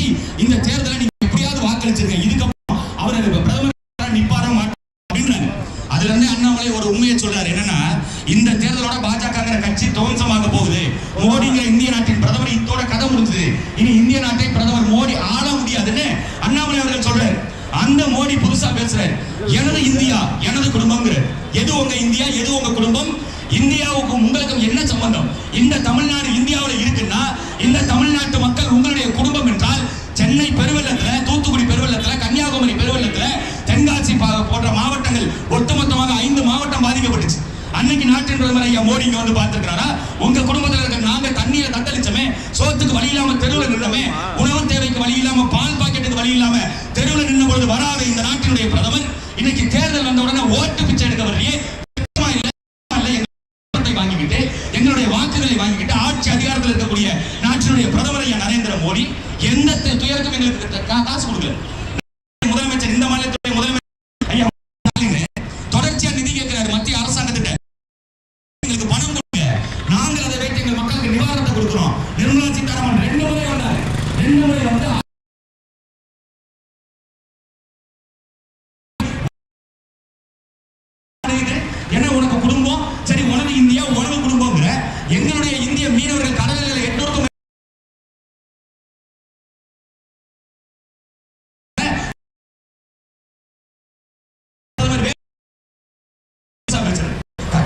கடைசி இந்த தேர்தலை நீங்க எப்படியாவது வாக்களிச்சிருங்க இதுக்கப்புறம் அவர் பிரதமர் நிப்பார மாட்டார் அதுல இருந்து அண்ணாமலை ஒரு உண்மையை சொல்றாரு. என்னன்னா இந்த தேர்தலோட பாஜகங்கிற கட்சி துவம்சமாக போகுது. மோடிங்கிற இந்திய நாட்டின் பிரதமர் இதோட கதை முடிஞ்சது. இனி இந்திய நாட்டை பிரதமர் மோடி ஆள முடியாதுன்னு அண்ணாமலை அவர்கள் சொல்றாரு. அந்த மோடி புதுசா பேசுறாரு. எனது இந்தியா எனது குடும்பம்ங்கிற எது உங்க இந்தியா எது உங்க குடும்பம்? இந்தியாவுக்கும் உங்களுக்கும் என்ன சம்பந்தம்? இந்த தமிழ்நாடு இந்தியாவில் இருக்குன்னா இந்த தமிழ் அன்னைக்கு நாட்டின் பிரதமர் ஐயா மோடி இங்க வந்து பார்த்திருக்காரா உங்க குடும்பத்துல இருக்க நாங்க தண்ணீரை தத்தளிச்சோமே சோத்துக்கு வழி இல்லாம தெருவில் நின்னோமே உணவு தேவைக்கு வழி இல்லாம பால் பாக்கெட்டுக்கு வழி இல்லாம தெருவில் நின்ற பொழுது வராத இந்த நாட்டினுடைய பிரதமர். இன்னைக்கு தேர்தல் வந்த உடனே ஓட்டு பிச்சை எடுக்க வர்றியே எங்க வாங்கிக்கிட்டு எங்களுடைய வாக்குகளை வாங்கிக்கிட்டு ஆட்சி அதிகாரத்தில் இருக்கக்கூடிய நாட்டினுடைய பிரதமர் ஐயா நரேந்திர மோடி எந்த து- துயருக்கும் எங்களுக்கு காசு கொடுக்கல.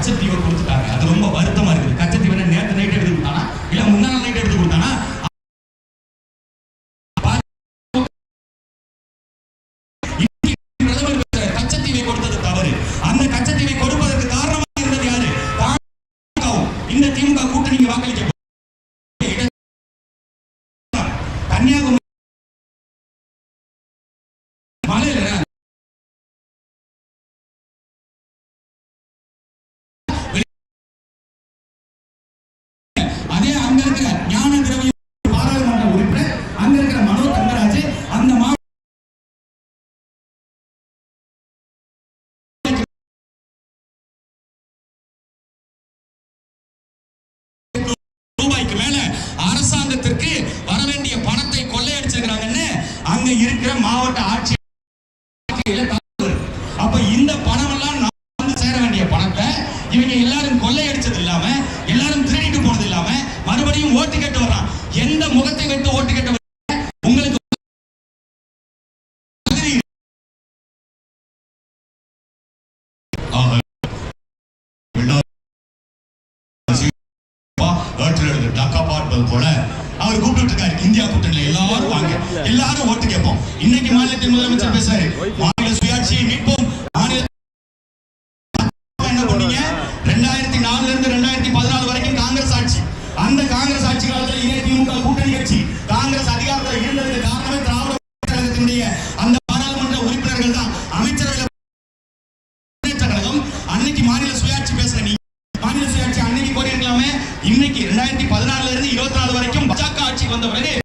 கச்சத்தீவை கொடுத்துட்டாங்க. அது ரொம்ப வருத்தமா இருக்குது. அங்க இருக்கிற மாவட்ட ஆட்சி அப்ப இந்த பணம் எல்லாம் நான் வந்து சேர வேண்டிய பணத்தை இவங்க எல்லாரும் கொள்ளையடிச்சது இல்லாம எல்லாரும் திருடிட்டு போனது இல்லாம மறுபடியும் ஓட்டு கேட்டு வர்றான். எந்த முகத்தை வைத்து ஓட்டு கேட்டு அவர் கூப்பிட்டு இருக்காரு இந்தியா கூட்டணியில எல்லாரும் வாங்க. எல்லாரும் ஓட்டு கேட்போம். இன்னைக்கு மாநிலத்தின் முதலமைச்சர் பேசுறாரு. மாநில சுயாட்சியை மீட்போம். மாநில என்ன பண்ணீங்க? ரெண்டாயிரத்தி நாலுல இருந்து ரெண்டாயிரத்தி பதினாலு வரைக்கும் காங்கிரஸ் ஆட்சி. அந்த காங்கிரஸ் ஆட்சி காலத்துல திமுக கூட்டணி கட்சி காங்கிரஸ் அதிகாரத்தில் இருந்ததுக்கு காரணமே திராவிட கழகத்தினுடைய அந்த பாராளுமன்ற உறுப்பினர்கள் தான். அமைச்சரவையில் கழகம். அன்னைக்கு மாநில சுயாட்சி பேசுற நீங்க. மாநில சுயாட்சி அன்னைக்கு கோரி இன்னைக்கு ரெண்டாயிரத்தி பதினாலுல இருந்து இருபத்தி நாலு வரைக்கும் ஆட்சி வந்த பிறகு